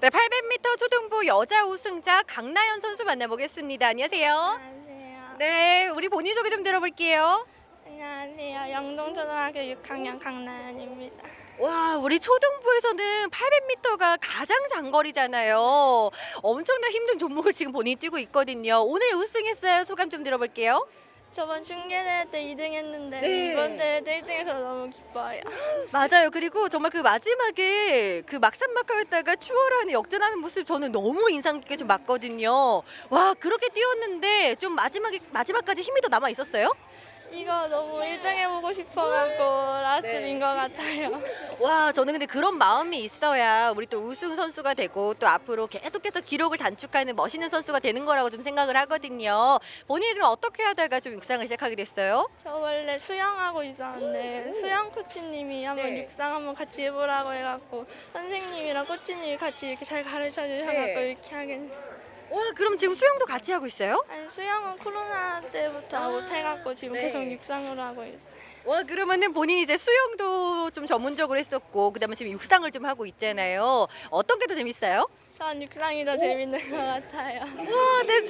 네, 800m 초등부 여자 우승자 강나연 선수 만나보겠습니다. 안녕하세요. 안녕하세요. 네, 우리 본인 소개 좀 들어볼게요. 안녕하세요. 영동초등학교 6학년 강나연입니다. 와, 우리 초등부에서는 800m가 가장 장거리잖아요. 엄청난 힘든 종목을 지금 본인이 뛰고 있거든요. 오늘 우승했어요. 소감 좀 들어볼게요. 저번 중계대회 때 2등 했는데 네. 이번 대회 때 1등해서 너무 기뻐요. 맞아요. 그리고 정말 그 마지막에 그 막상막하였다가 추월하는 역전하는 모습 저는 너무 인상 깊게 좀 봤거든요. 와, 그렇게 뛰었는데 좀 마지막에 마지막까지 힘이 더 남아 있었어요? 이거 너무 1등 해보고 싶어갖고 라스트인 것 같아요. 와, 저는 근데 그런 마음이 있어야 우리 또 우승 선수가 되고 또 앞으로 계속해서 기록을 단축하는 멋있는 선수가 되는 거라고 좀 생각을 하거든요. 본인이 그럼 어떻게 하다가 좀 육상을 시작하게 됐어요? 저 원래 수영하고 있었는데 수영 코치님이 한번 네. 육상 한번 같이 해보라고 해갖고 선생님이랑 코치님이 같이 이렇게 잘 가르쳐 주셔갖고 네. 이렇게 하게 됐어요. 와, 그럼 지금 수영도 같이 하고 있어요? 아니 수영은 코로나 때부터 못해갖고 지금 네. 계속 육상으로 하고 있어요. 와, 그러면은 본인이 이제 수영도 좀 전문적으로 했었고 그다음에 지금 육상을 좀 하고 있잖아요. 어떤 게 더 재밌어요? 전 육상이 더 재밌는 것 같아요. 와, 근데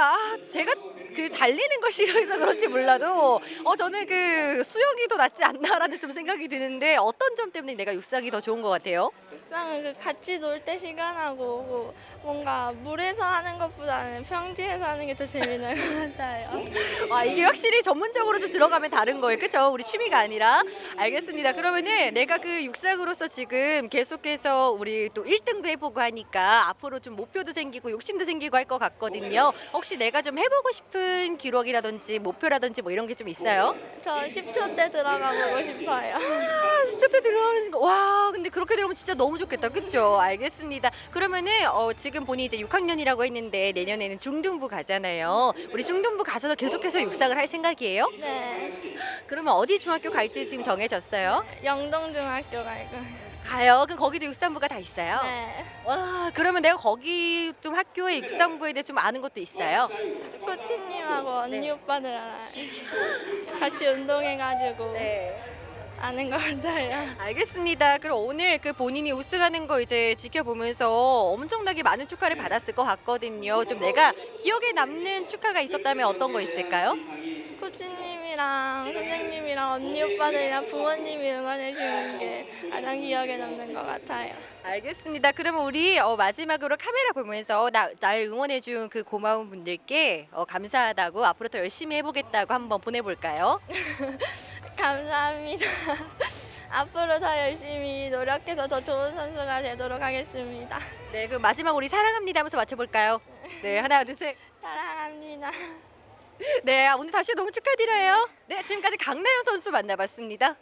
아, 제가 그 달리는 걸 싫어해서 그런지 몰라도 어 저는 그 수영이 더 낫지 않나라는 좀 생각이 드는데 어떤 점 때문에 내가 육상이 더 좋은 것 같아요? 육상은 그 같이 놀 때 시간하고 그 뭔가 물에서 하는 것보다는 평지에서 하는 게 더 재밌는 것 같아요. 아 이게 확실히 전문적으로 좀 들어가면 다른 거예요, 그렇죠? 우리 취미가 아니라 알겠습니다. 그러면은 내가 그 육상으로서 지금 계속해서 우리 또 1등도 해보고 하니까 앞으로 좀 목표도 생기고 욕심도 생기고 할 것 같거든요. 혹시 내가 좀 해보고 싶은 기록이라든지 목표라든지 뭐 이런 게 좀 있어요? 저 10초 때 들어가 보고 싶어요. 스튜트 들어가는 거. 와, 근데 그렇게 들어오면 진짜 너무 좋겠다. 그쵸? 알겠습니다. 그러면은 어, 지금 본인이 이제 6학년이라고 했는데 내년에는 중등부 가잖아요. 우리 중등부 가서 계속해서 육상을 할 생각이에요? 네. 그러면 어디 중학교 갈지 지금 정해졌어요? 영동중학교 갈 거예요. 가요. 그 거기도 육상부가 다 있어요. 네. 와, 그러면 내가 거기 좀 학교에 육상부에 대해 좀 아는 것도 있어요. 코치님하고 언니 네. 오빠들 알아요. 같이 운동해가지고 네. 아는 것 같아요. 알겠습니다. 그럼 오늘 그 본인이 우승하는 거 이제 지켜보면서 엄청나게 많은 축하를 받았을 것 같거든요. 좀 내가 기억에 남는 축하가 있었다면 어떤 거 있을까요? 코치님이랑 선생님이랑 언니 오빠들이랑 부모님이 응원해 주는 게 가장 기억에 남는 것 같아요. 알겠습니다. 그러면 우리 어, 마지막으로 카메라 보면서 나, 날 응원해준 그 고마운 분들께 어, 감사하다고 앞으로 더 열심히 해보겠다고 한번 보내볼까요? 감사합니다. 앞으로 더 열심히 노력해서 더 좋은 선수가 되도록 하겠습니다. 네, 그럼 마지막 우리 사랑합니다 하면서 맞춰볼까요? 네, 하나, 둘, 셋. 사랑합니다. 네, 오늘 다시 너무 축하드려요. 네, 지금까지 강나연 선수 만나봤습니다.